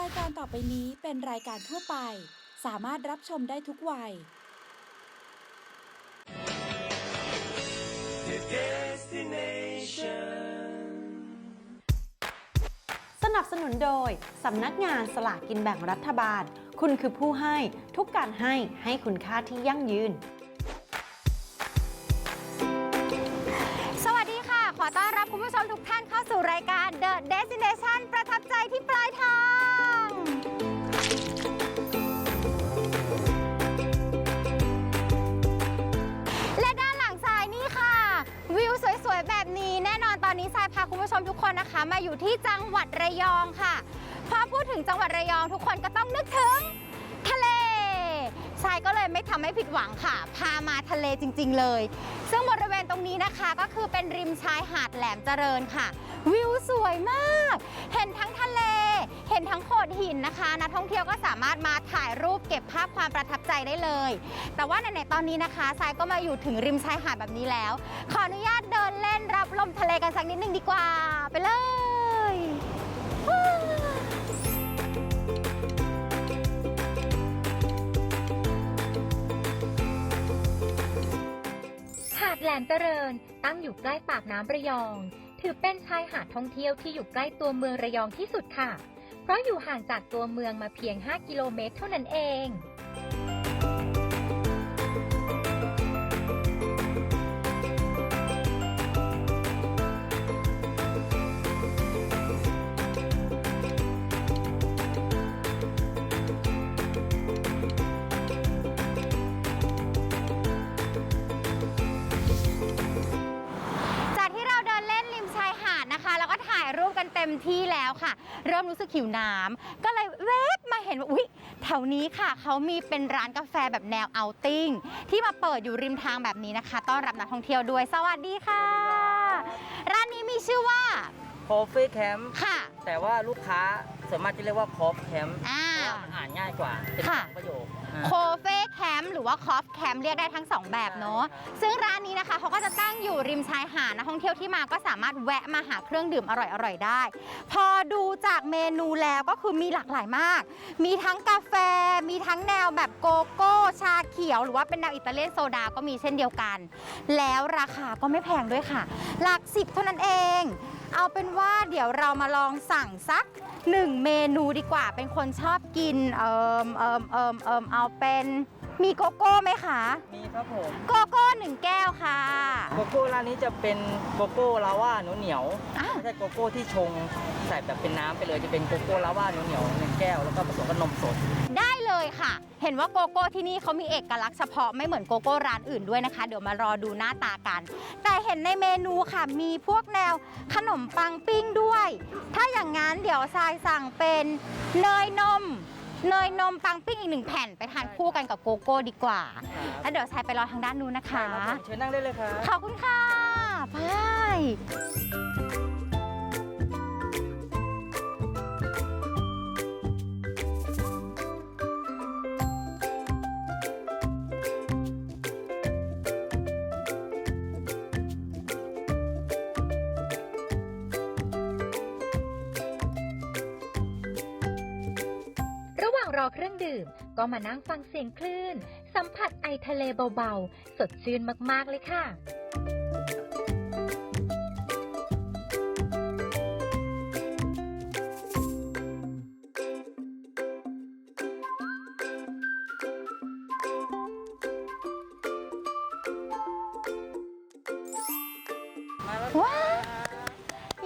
รายการต่อไปนี้เป็นรายการทั่วไป สามารถรับชมได้ทุกวัย The destination. สนับสนุนโดย สำนักงานสลากกินแบ่งรัฐบาล คุณคือผู้ให้ ทุกการให้ให้คุณค่าที่ยั่งยืน สวัสดีค่ะ ขอต้อนรับคุณผู้ชมทุกท่านเข้าสู่รายการ The Destination ประทับใจที่ปลายทาง ทรายพาคุณผู้ชมทุกคนนะคะ มาอยู่ที่จังหวัดระยองค่ะ พอพูดถึงจังหวัดระยองทุกคนก็ต้องนึกถึงทะเลทรายก็เลยไม่ทำให้ผิดหวังค่ะ พามาทะเลจริง ๆ เลย ซึ่งบริเวณตรงนี้นะคะก็คือเป็นริมชายหาดแหลมเจริญค่ะ วิวสวยมาก เห็นทั้งทะเล เห็นทั้งโขดหินนะคะนักท่องเที่ยวก็สามารถมาถ่ายรูปเก็บภาพความประทับใจได้เลย แต่ว่าไหนๆตอนนี้นะคะทรายก็มาอยู่ถึงริมชายหาดแบบนี้แล้ว ขออนุญาตเดินเล่นรับลมทะเลกันสักนิดนึงดีกว่า ไปเลยหาดแหลมเจริญตั้งอยู่ใกล้ปากน้ำระยอง ถือเป็นชายหาดท่องเที่ยวที่อยู่ใกล้ตัวเมืองระยองที่สุดค่ะ เพราะอยู่ห่างจากตัวเมืองมาเพียง 5 กิโลเมตรเท่านั้นเอง ริ่มรู้สึกหิวน้ำก็เลยเวบมาเห็นว่าอุ๊ยแถวนี้ค่ะเขามีเป็นร้านกาแฟแบบแนวเอาท์ติ้งที่มาเปิดอยู่ริมทางแบบนี้นะคะ ต้อนรับนักท่องเที่ยวด้วย สวัสดีค่ะ ร้านนี้มีชื่อว่า คอฟฟี่แคมป์ค่ะ แต่ว่าลูกค้าส่วนมากจะเรียกว่าคอฟแคมป์อ่า เพราะว่ามันอ่านง่ายกว่าเป็นค่ะ สองประโยคอ่า โคเฟ่แคมป์หรือว่าคอฟแคมป์เรียกได้ทั้งสองแบบเนาะซึ่งร้านนี้นะคะเขาก็จะตั้งอยู่ริมชายหาดนักท่องเที่ยวที่มาก็สามารถแวะมาหาเครื่องดื่มอร่อยๆได้ พอดูจากเมนูแล้วก็คือมีหลากหลายมาก มีทั้งกาแฟ มีทั้งแนวแบบโกโก้ชาเขียว หรือว่าเป็นแนวอิตาเลียนโซดาก็มีเช่นเดียวกัน แล้วราคาก็ไม่แพงด้วยค่ะ หลักสิบเท่านั้นเอง เอาเป็นว่าเดี๋ยวเรามาลองสั่งสักหนึ่งเมนูดีกว่า เป็นคนชอบกิน เอิมเอิมเอิมเอิมเอาเป็นมีโกโก้ไหมคะ มีครับผมโกโก้หนึ่งแก้วค่ะ โกโก้ร้านนี้จะเป็นโกโก้ลาว่าเหนียวเหนียวๆอ้าวไม่ใช่โกโก้ที่ชง ใส่แบบเป็นน้ำไปเลยจะเป็นโกโก้ลาว่าเหนียวเหนียวๆหนึ่งแก้วแล้วก็ผสมกับนมสด ได้เลยค่ะ เห็นว่าโกโก้ที่นี่เขามีเอกลักษณ์เฉพาะไม่เหมือนโกโก้ร้านอื่นด้วยนะคะ เดี๋ยวมารอดูหน้าตากัน แต่เห็นในเมนูค่ะมีพวกแนวขนมปังปิ้งด้วย ถ้าอย่างนั้นเดี๋ยวทรายสั่งเป็นเนยนม เนยนมปังปิ้งอีกหนึ่งแผ่นไปทานคู่กันกับโกโก้ดีกว่า แล้วเดี๋ยวทรายไปรอทางด้านนู้นนะคะครับผมเชิญนั่งได้เลยครับ ขอบคุณค่ะ อเครื่องดื่ม ก็มานั่งฟังเสียงคลื่น สัมผัสไอทะเลเบาๆ สดชื่นมากๆเลยค่ะมาแล้วว้าว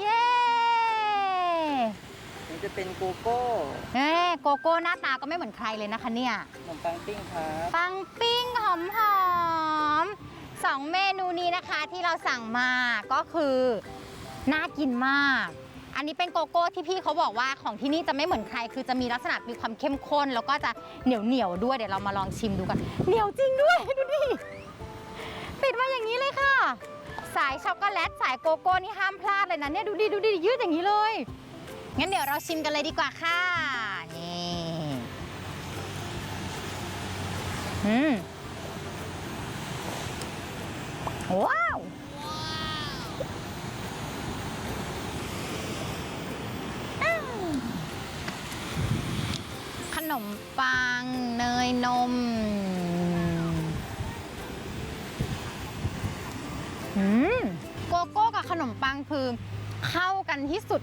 เย้ นี่จะ เป็นโกโก้เอ้โกโก้หน้าตาก็ไม่เหมือนใครเลยนะคะเนี่ย ขนมปังปิ้งครับปังปิ้งหอมหอมๆสองเมนูนี้นะคะที่เราสั่งมาก็คือน่ากินมาก อันนี้เป็นโกโก้ที่พี่เขาบอกว่าของที่นี่จะไม่เหมือนใคร คือจะมีลักษณะมีความเข้มข้น แล้วก็จะเหนียวเหนียวๆด้วยเดี๋ยวเรามาลองชิมดูกัน เหนียวจริงด้วย ดูดิปิดมาอย่างนี้เลยค่ะ สายช็อกโกแลตสายโกโก้นี่ห้ามพลาดเลยนะเนี่ยดูดิดูดิยืดอย่างนี้เลย งั้นเดี๋ยวเราชิมกันเลยดีกว่าค่ะ นี่ อืมว้า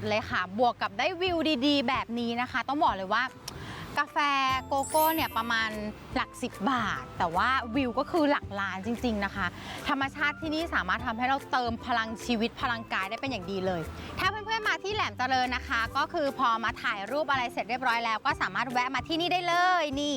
เลยค่ะ บวกกับได้วิวดีๆ แบบนี้นะคะ ต้องบอกเลยว่ากาแฟโกโก้เนี่ยประมาณหลัก 10 บาท แต่ว่าวิวก็คือหลักล้านจริง ๆนะคะ ธรรมชาติที่นี่สามารถทำให้เราเติมพลังชีวิตพลังกายได้เป็นอย่างดีเลย ถ้าเพื่อนๆมาที่แหลมเจริญนะคะ ก็คือพอมาถ่ายรูปอะไรเสร็จเรียบร้อยแล้ว ก็สามารถแวะมาที่นี่ได้เลยนี่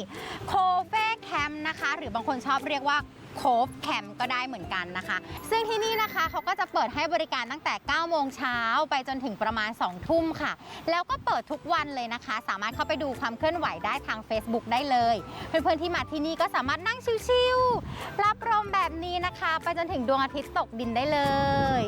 โคเฟ่แคมป์นะคะ หรือบางคนชอบเรียกว่า โคฟแคมป์ก็ได้เหมือนกันนะคะ ซึ่งที่นี่นะคะเขาก็จะเปิดให้บริการตั้งแต่ 9 โมงเช้าไปจนถึงประมาณ 2 ทุ่มค่ะ แล้วก็เปิดทุกวันเลยนะคะ สามารถเข้าไปดูความเคลื่อนไหวได้ทาง Facebook ได้เลย เพื่อนๆที่มาที่นี่ก็สามารถนั่งชิลๆรับลมแบบนี้นะคะ ไปจนถึงดวงอาทิตย์ตกดินได้เลย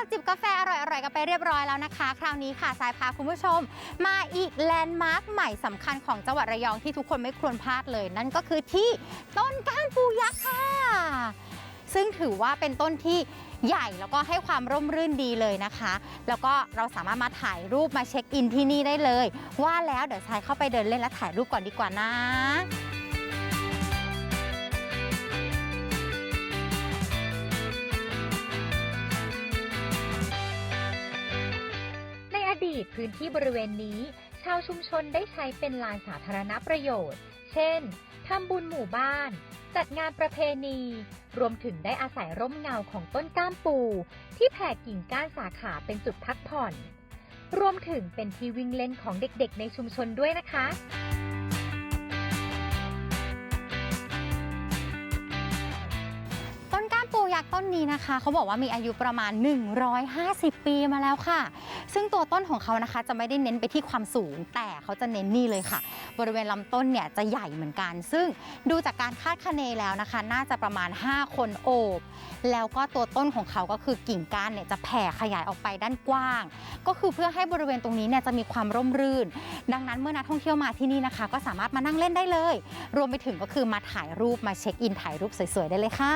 ากจิบกาแฟอร่อยๆกันไปเรียบร้อยแล้วนะคะ คราวนี้ค่ะสายพาคุณผู้ชม มาอีกแลนด์มาร์คใหม่สำคัญของจังหวัดระยองที่ทุกคนไม่ควรพลาดเลย นั่นก็คือที่ต้นก้านปูยักษ์ค่ะ ซึ่งถือว่าเป็นต้นที่ใหญ่แล้วก็ให้ความร่มรื่นดีเลยนะคะ แล้วก็เราสามารถมาถ่ายรูปมาเช็คอินที่นี่ได้เลย ว่าแล้วเดี๋ยวทรายเข้าไปเดินเล่นและถ่ายรูปก่อนดีกว่านะ พื้นที่บริเวณนี้ ชาวชุมชนได้ใช้เป็นลานสาธารณประโยชน์ เช่นทำบุญหมู่บ้าน จัดงานประเพณี รวมถึงได้อาศัยร่มเงาของต้นก้ามปู ที่แผ่กิ่งก้านสาขาเป็นจุดพักผ่อน รวมถึงเป็นที่วิ่งเล่นของเด็กๆ ในชุมชนด้วยนะคะามปูยักต้นนี้นะคะเขาบอกว่ามีอายุประมาณ 150 ปีมาแล้วค่ะ ซึ่งตัวต้นของเขานะคะจะไม่ได้เน้นไปที่ความสูง แต่เขาจะเน้นนี่เลยค่ะ บริเวณลำต้นเนี่ยจะใหญ่เหมือนกัน ซึ่งดูจากการคาดคะเนแล้วนะคะ น่าจะประมาณ 5 คนโอบ แล้วก็ตัวต้นของเขาก็คือกิ่งก้านเนี่ยจะแผ่ขยายออกไปด้านกว้าง ก็คือเพื่อให้บริเวณตรงนี้เนี่ยจะมีความร่มรื่น ดังนั้นเมื่อนักท่องเที่ยวมาที่นี่นะคะ ก็สามารถมานั่งเล่นได้เลย รวมไปถึงก็คือมาถ่ายรูปมาเช็คอินถ่ายรูปสวยๆได้เลยค่ะ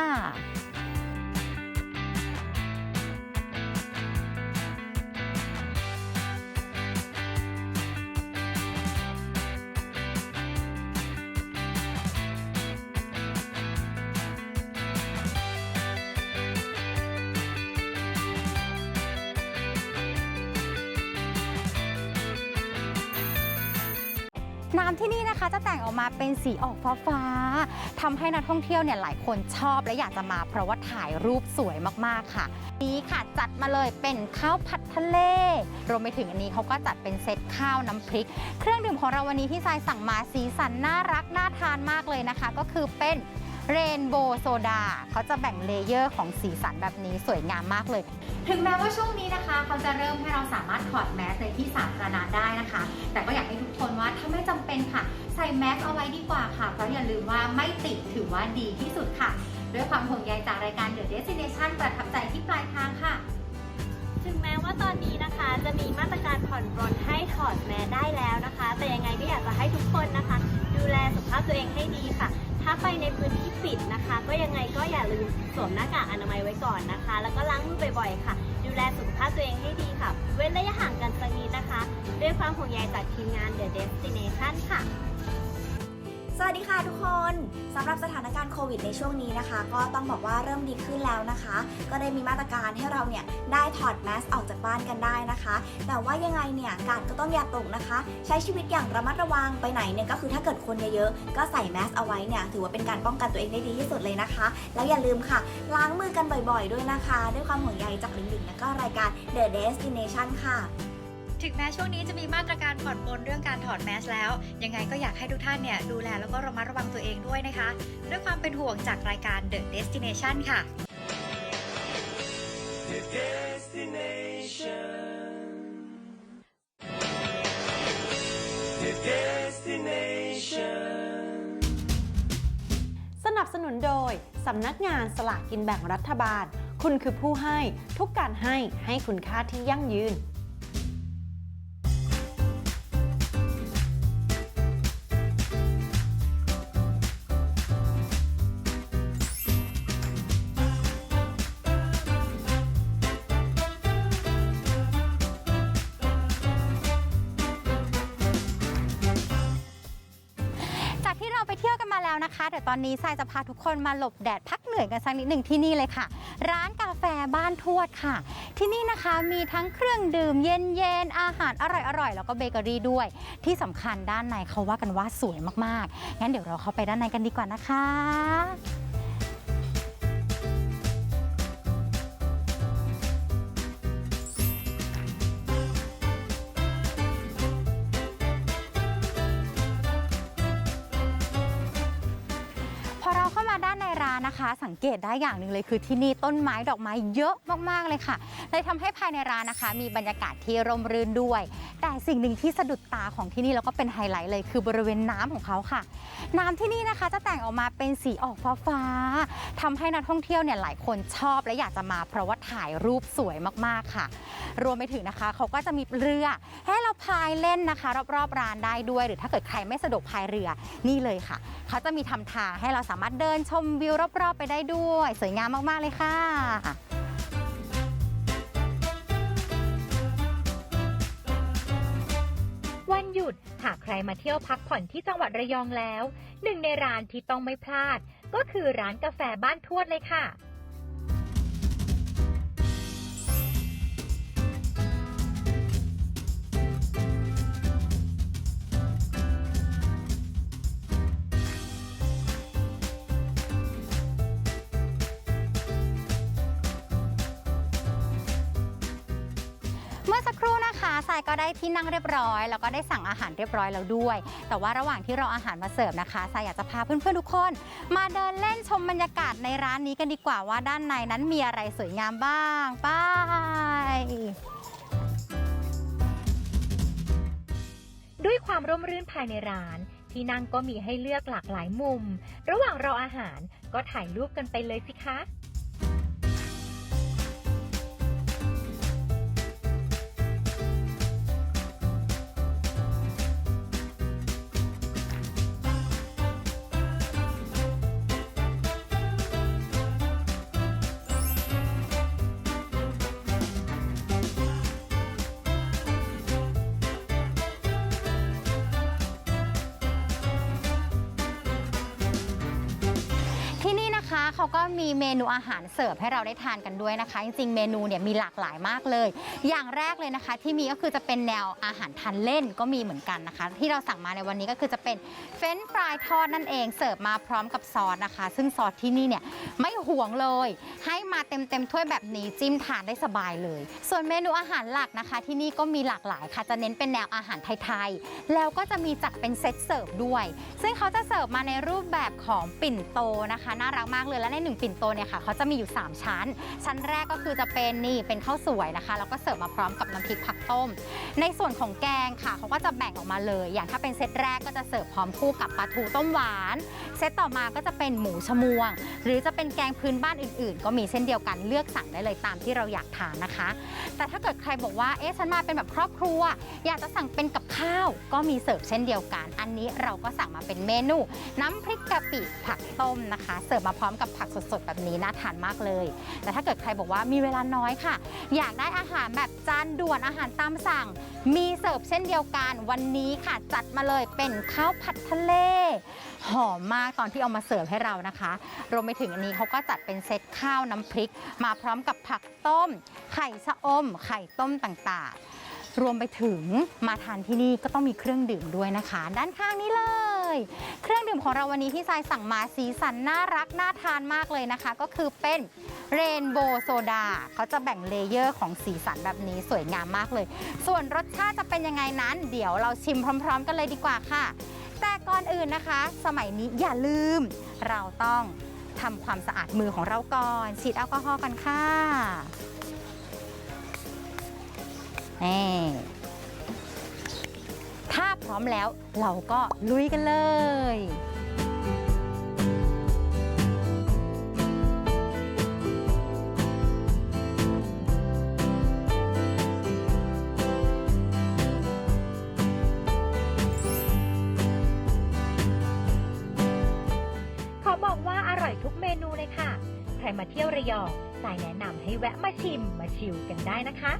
น้ำที่นี่นะคะจะแต่งออกมาเป็นสีออกฟ้าๆทำให้นักท่องเที่ยวเนี่ยหลายคนชอบและอยากจะมา เพราะว่าถ่ายรูปสวยมากๆค่ะ นี้ค่ะจัดมาเลยเป็นข้าวผัดทะเล รวมไปถึงอันนี้เขาก็จัดเป็นเซตข้าวน้ำพริก เครื่องดื่มของเราวันนี้ที่ทรายสั่งมาสีสันน่ารักน่าทานมากเลยนะคะ ก็คือเป็นเรนโบว์โซดาเขาจะแบ่งเลเยอร์ของสีสันแบบนี้สวยงามมากเลย ถึงแม้ว่าช่วงนี้นะคะ เขาจะเริ่มให้เราสามารถถอดแมสในที่สาธารณะได้นะคะ แต่ก็อยากให้ทุกคนว่า ส่แมสเอาไว้ดีกว่าค่ะ เพราะอย่าลืมว่าไม่ติดถือว่าดีที่สุดค่ะ ด้วยความห่วงใยจากรายการ The Destination ประทับใจที่ปลายทางค่ะ ถึงแม้ว่าตอนนี้นะคะ จะมีมาตรการผ่อนปรนให้ถอดแมสได้แล้วนะคะ แต่ยังไงก็อยากจะให้ทุกคนนะคะ ดูแลสุขภาพตัวเองให้ดีค่ะ ถ้าไปในพื้นที่ปิดนะคะ ก็ยังไงก็อย่าลืมสวมหน้ากากอนามัยไว้ก่อนนะคะ แล้วก็ล้างมือบ่อยๆ ค่ะ ดูแลสุขภาพตัวเองให้ดีค่ะ เว้นระยะห่างกันสักนิดนะคะ ด้วยความห่วงใยจากทีมงาน The Destination ค่ะ สวัสดีค่ะทุกคนสำหรับสถานการณ์โควิดในช่วงนี้นะคะ ก็ต้องบอกว่าเริ่มดีขึ้นแล้วนะคะ ก็ได้มีมาตรการให้เราเนี่ยได้ถอดแมสออกจากบ้านกันได้นะคะ แต่ว่ายังไงเนี่ยกาดก็ต้องอย่าตกนะคะ ใช้ชีวิตอย่างระมัดระวังไปไหนเนี่ยก็คือถ้าเกิดคนเยอะๆก็ใส่แมสเอาไว้เนี่ยถือว่าเป็นการป้องกันตัวเองได้ดีที่สุดเลยนะคะ แล้วอย่าลืมค่ะ ล้างมือกันบ่อยๆ ด้วยนะคะ ด้วยความห่วงใยจากลิงลิงแล้วก็รายการ The Destination ค่ะ ถึงแม้ช่วงนี้จะมีมาตรการผ่อนปลนเรื่องการถอดแมสแล้ว ยังไงก็อยากให้ทุกท่านเนี่ยดูแลแล้วก็ระมัดระวังตัวเองด้วยนะคะ ด้วยความเป็นห่วงจากรายการ The Destination ค่ะ destination. The destination. สนับสนุนโดย สำนักงานสลากกินแบ่งรัฐบาล คุณคือผู้ให้ ทุกการให้ให้คุณค่าที่ยั่งยืน อนนี้ทรายจะพาทุกคนมาหลบแดดพักเหนื่อยกันสักนิดหนึ่งที่นี่เลยค่ะ ร้านกาแฟบ้านทวดค่ะ ที่นี่นะคะมีทั้งเครื่องดื่มเย็นๆอาหารอร่อยๆแล้วก็เบเกอรี่ด้วย ที่สำคัญด้านในเขาว่ากันว่าสวยมากๆงั้นเดี๋ยวเราเข้าไปด้านในกันดีกว่านะคะ นะคะ สังเกตได้อย่างหนึ่งเลยคือที่นี่ต้นไม้ดอกไม้เยอะมากๆเลยค่ะเลยทำให้ภายในร้านนะคะ มีบรรยากาศที่ร่มรื่นด้วย แต่สิ่งหนึ่งที่สะดุดตาของที่นี่แล้วก็เป็นไฮไลท์เลย คือบริเวณน้ำของเขาค่ะ น้ำที่นี่นะคะจะแต่งออกมาเป็นสีออกฟ้าๆทำให้นักท่องเที่ยวเนี่ยหลายคนชอบและอยากจะมา เพราะว่าถ่ายรูปสวยมากๆค่ะ รวมไปถึงนะคะเขาก็จะมีเรือให้เราพายเล่นนะคะ รอบๆร้านได้ด้วย หรือถ้าเกิดใครไม่สะดวกพายเรือนี่เลยค่ะเขาจะมีทำทางให้เราสามารถเดินชมวิวรอบๆไปได้ด้วย สวยงามมากๆเลยค่ะ ยุด หากใครมาเที่ยวพักผ่อนที่จังหวัดระยองแล้ว หนึ่งในร้านที่ต้องไม่พลาด ก็คือร้านกาแฟบ้านทวดเลยค่ะ สักครู่นะคะทรายก็ได้ที่นั่งเรียบร้อย แล้วก็ได้สั่งอาหารเรียบร้อยแล้วด้วย แต่ว่าระหว่างที่เราอาหารมาเสิร์ฟนะคะทรายอยากจะพาเพื่อนๆทุกคน มาเดินเล่นชมบรรยากาศในร้านนี้กันดีกว่าว่าด้านในนั้นมีอะไรสวยงามบ้างไปด้วยความร่มรื่นภายในร้าน ที่นั่งก็มีให้เลือกหลากหลายมุม ระหว่างรออาหารก็ถ่ายรูปกันไปเลยสิคะ คะเขาก็มีเมนูอาหารเสิร์ฟให้เราได้ทานกันด้วยนะคะ จริงๆ เมนูเนี่ยมีหลากหลายมากเลย อย่างแรกเลยนะคะ ที่มีก็คือจะเป็นแนวอาหารทานเล่นก็มีเหมือนกันนะคะ ที่เราสั่งมาในวันนี้ก็คือจะเป็นเฟรนช์ฟรายทอดนั่นเองเสิร์ฟมาพร้อมกับซอสนะคะ ซึ่งซอสที่นี่เนี่ยไม่ห่วงเลย ให้มาเต็มๆถ้วยแบบนี้จิ้มทานได้สบายเลย ส่วนเมนูอาหารหลักนะคะ ที่นี่ก็มีหลากหลายค่ะจะเน้นเป็นแนวอาหารไทยๆแล้วก็จะมีจัดเป็นเซตเสิร์ฟด้วย ซึ่งเขาจะเสิร์ฟมาในรูปแบบของปิ่นโตนะคะ น่ารักมากเลยและในหนึ่งปิ่นโตเนี่ยค่ะเขาจะมีอยู่ 3 ชั้น ชั้นแรกก็คือจะเป็นนี่เป็นข้าวสวยนะคะ แล้วก็เสิร์ฟมาพร้อมกับน้ำพริกผักต้ม ในส่วนของแกงค่ะเขาก็จะแบ่งออกมาเลย อย่างถ้าเป็นเซตแรกก็จะเสิร์ฟพร้อมคู่กับปลาทูต้มหวาน เซตต่อมาก็จะเป็นหมูชมวง หรือจะเป็นแกงพื้นบ้านอื่น ๆ ก็มีเช่นเดียวกันเลือกสั่งได้เลยตามที่เราอยากทานนะคะ แต่ถ้าเกิดใครบอกว่าเอ๊ะฉันมาเป็นแบบครอบครัว อยากจะสั่งเป็นกับข้าว ก็มีเสิร์ฟเช่นเดียวกัน อันนี้เราก็สั่งมาเป็นเมนู น้ำพริกกะปิผักต้มนะคะ เสิร์ฟมาพร้อมกับผักสดๆ แบบนี้น่าทานมากเลย แต่ถ้าเกิดใครบอกว่ามีเวลาน้อยค่ะ อยากได้อาหารแบบจานด่วนอาหารตามสั่ง มีเสิร์ฟเช่นเดียวกันวันนี้ค่ะจัดมาเลยเป็นข้าวผัดทะเล หอมมากตอนที่เอามาเสิร์ฟให้เรานะคะ รวมไปถึงอันนี้เขาก็จัดเป็นเซตข้าวน้ำพริก มาพร้อมกับผักต้ม ไข่ชะอม ไข่ต้มต่างๆรวมไปถึงมาทานที่นี่ก็ต้องมีเครื่องดื่มด้วยนะคะ ด้านข้างนี้เลย เครื่องดื่มของเราวันนี้ที่ทรายสั่งมาสีสันน่ารักน่าทานมากเลยนะคะ ก็คือเป็นเรนโบว์โซดาเขาจะแบ่งเลเยอร์ของสีสันแบบนี้สวยงามมากเลย ส่วนรสชาติจะเป็นยังไงนั้น เดี๋ยวเราชิมพร้อม ๆ กันเลยดีกว่าค่ะ แต่ก่อนอื่นนะคะ สมัยนี้อย่าลืม เราต้องทำความสะอาดมือของเราก่อนฉีดแอลกอฮอล์กันค่ะนี่ พร้อมแล้ว เราก็ลุยกันเลยขอบอกว่าอร่อยทุกเมนูเลยค่ะใครมาเที่ยวระยองสายแนะนำให้แวะมาชิมมาชิลกันได้นะคะ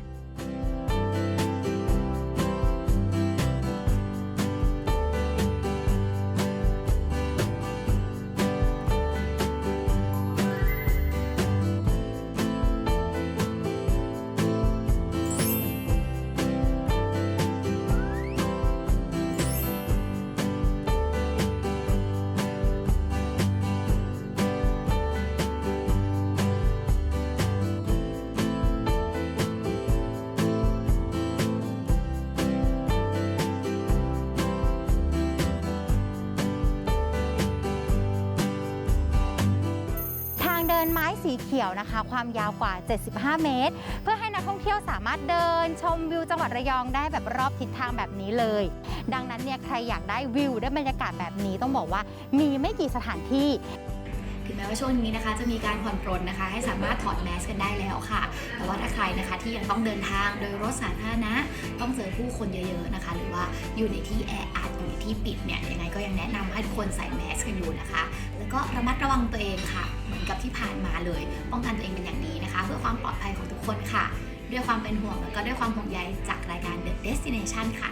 นไม้สีเขียวนะคะ ความยาวกว่า 75 เมตร เพื่อให้นักท่องเที่ยวสามารถเดิน ชมวิวจังหวัดระยองได้แบบรอบทิศทางแบบนี้เลย ดังนั้นเนี่ยใครอยากได้วิวได้บรรยากาศแบบนี้ต้องบอกว่ามีไม่กี่สถานที่ถึงแม้ว่าช่วงนี้นะคะจะมีการผ่อนปรนนะคะ ให้สามารถถอดแมสกันได้แล้วค่ะ แต่ว่าถ้าใครนะคะที่ยังต้องเดินทางโดยรถสาธารณะต้องเจอผู้คนเยอะๆนะคะ หรือว่าอยู่ในที่แออัดอยู่ในที่ปิดเนี่ยยังไงก็ยังแนะนำให้ทุกคนใส่แมสกันอยู่นะคะ แล้วก็ระมัดระวังตัวเองค่ะ อนกับที่ผ่านมาเลย ป้องกันตัวเองเป็นอย่างดีนะคะ เพื่อความปลอดภัยของทุกคนค่ะ ด้วยความเป็นห่วงแล้วก็ด้วยความห่วงใยจากรายการ The Destination ค่ะ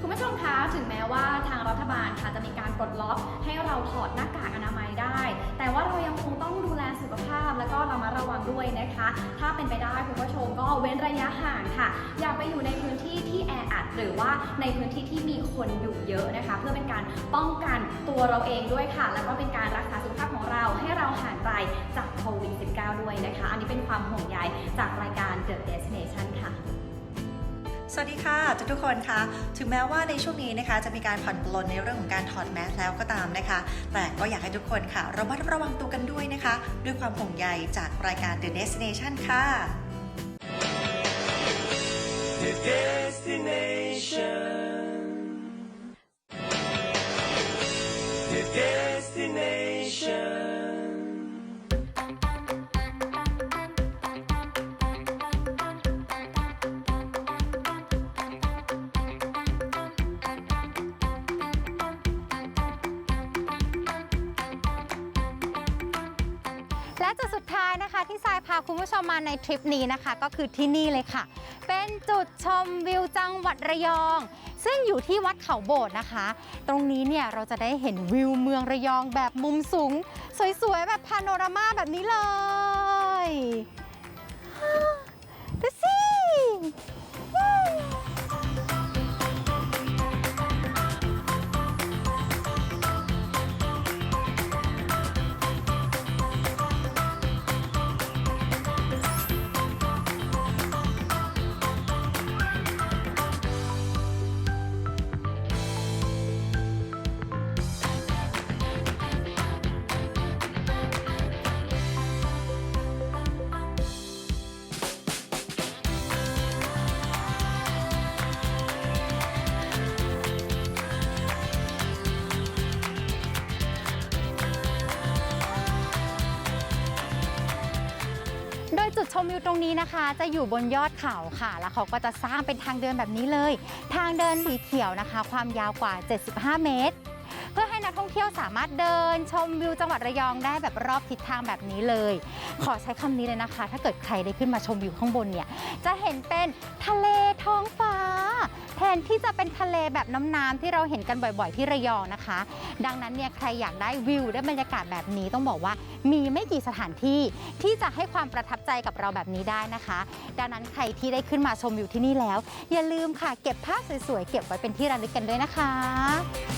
คุณผู้ชมคะ ถึงแม้ว่าทางรัฐบาลค่ะจะมีการปลดล็อกให้เราถอดหน้ากากอนามัย แต่ว่าเรายังคงต้องดูแลสุขภาพแล้วก็ระมัดระวังด้วยนะคะ ถ้าเป็นไปได้คุณผู้ชมก็เว้นระยะห่างค่ะ อย่าไปอยู่ในพื้นที่ที่แออัดหรือว่าในพื้นที่ที่มีคนอยู่เยอะนะคะ เพื่อเป็นการป้องกันตัวเราเองด้วยค่ะ แล้วก็เป็นการรักษาสุขภาพของเราให้เราห่างไกลจากโควิด -19 ด้วยนะคะ อันนี้เป็นความห่วงใยจากรายการ The Destination ค่ะ สวัสดีค่ะทุกทุกคนคะถึงแม้ว่าในช่วงนี้นะคะ จะมีการผ่อนปลนในเรื่องของการถอดแมสแล้วก็ตามนะคะ แต่ก็อยากให้ทุกคนค่ะระมัดระวังตัวกันด้วยนะคะ ด้วยความห่วงใยจากรายการ The Destination ค่ะ The destination. The destination. และจุดสุดท้ายนะคะที่ทรายพาคุณผู้ชมมาในทริปนี้นะคะ ก็คือที่นี่เลยค่ะ เป็นจุดชมวิวจังหวัดระยอง ซึ่งอยู่ที่วัดเขาโบสถ์นะคะ ตรงนี้เนี่ยเราจะได้เห็นวิวเมืองระยองแบบมุมสูง สวยๆ แบบพาโนรามาแบบนี้เลย ดตรงนี้นะคะ จะอยู่บนยอดเขาค่ะ แล้วเขาก็จะสร้างเป็นทางเดินแบบนี้เลย ทางเดินสีเขียวนะคะ ความยาวกว่า 75 เมตรเพื่ องเที่ยวสามารถเดินชมวิวจังหวัดระยองได้แบบรอบทิศทางแบบนี้เลย ขอใช้คำนี้เลยนะคะ ถ้าเกิดใครได้ขึ้นมาชมวิวข้างบนเนี่ยจะเห็นเป็นทะเลท้องฟ้า แทนที่จะเป็นทะเลแบบน้ำๆที่เราเห็นกันบ่อยๆที่ระยองนะคะ ดังนั้นเนี่ยใครอยากได้วิวได้บรรยากาศแบบนี้ต้องบอกว่า มีไม่กี่สถานที่ที่จะให้ความประทับใจกับเราแบบนี้ได้นะคะ ดังนั้นใครที่ได้ขึ้นมาชมวิวที่นี่แล้ว อย่าลืมค่ะเก็บภาพสวยๆเก็บไว้เป็นที่ระลึกกันด้วยนะคะ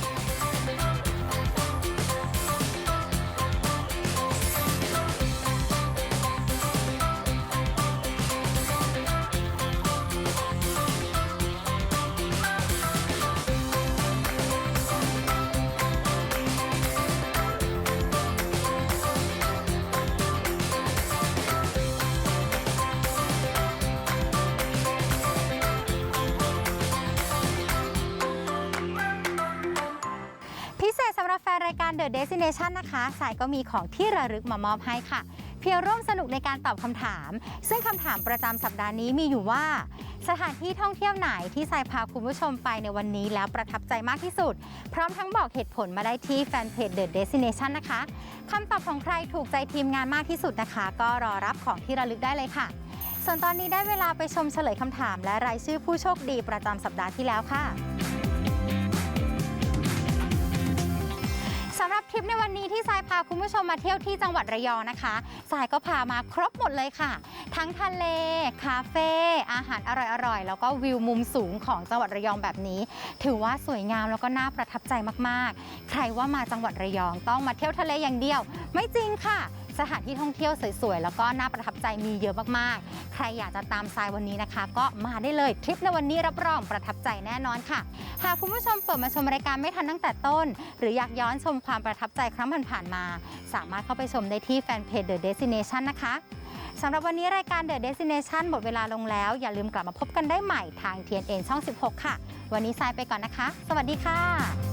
Destination นะคะสายก็มีของที่ระลึกมามอบให้ค่ะ เพียงร่วมสนุกในการตอบคำถาม ซึ่งคำถามประจำสัปดาห์นี้มีอยู่ว่า สถานที่ท่องเที่ยวไหนที่สายพาคุณผู้ชมไปในวันนี้แล้วประทับใจมากที่สุด พร้อมทั้งบอกเหตุผลมาได้ที่แฟนเพจ The Destination นะคะคำตอบของใครถูกใจทีมงานมากที่สุดนะคะ ก็รอรับของที่ระลึกได้เลยค่ะส่วนตอนนี้ได้เวลาไปชมเฉลยคำถาม และรายชื่อผู้โชคดีประจำสัปดาห์ที่แล้วค่ะ ในวันนี้ที่สายพาคุณผู้ชมมาเที่ยวที่จังหวัดระยองนะคะสายก็พามาครบหมดเลยค่ะ ทั้งทะเล คาเฟ่ อาหารอร่อยๆ แล้วก็วิวมุมสูงของจังหวัดระยองแบบนี้ ถือว่าสวยงามแล้วก็น่าประทับใจมากๆ ใครว่ามาจังหวัดระยองต้องมาเที่ยวทะเลอย่างเดียว ไม่จริงค่ะ สถานที่ท่องเที่ยวสวยๆ แล้วก็น่าประทับใจมีเยอะมากๆ ใครอยากจะตามทรายวันนี้นะคะ ก็มาได้เลยทริปในวันนี้รับรองประทับใจแน่นอนค่ะ หากคุณผู้ชมเปิดมาชมรายการไม่ทันตั้งแต่ต้น หรืออยากย้อนชมความประทับใจครั้งผ่านๆมา สามารถเข้าไปชมได้ที่แฟนเพจ The Destination นะคะสำหรับวันนี้รายการ The Destination หมดเวลาลงแล้ว อย่าลืมกลับมาพบกันได้ใหม่ทาง TNN ช่อง 16 ค่ะ วันนี้ทรายไปก่อนนะคะ สวัสดีค่ะ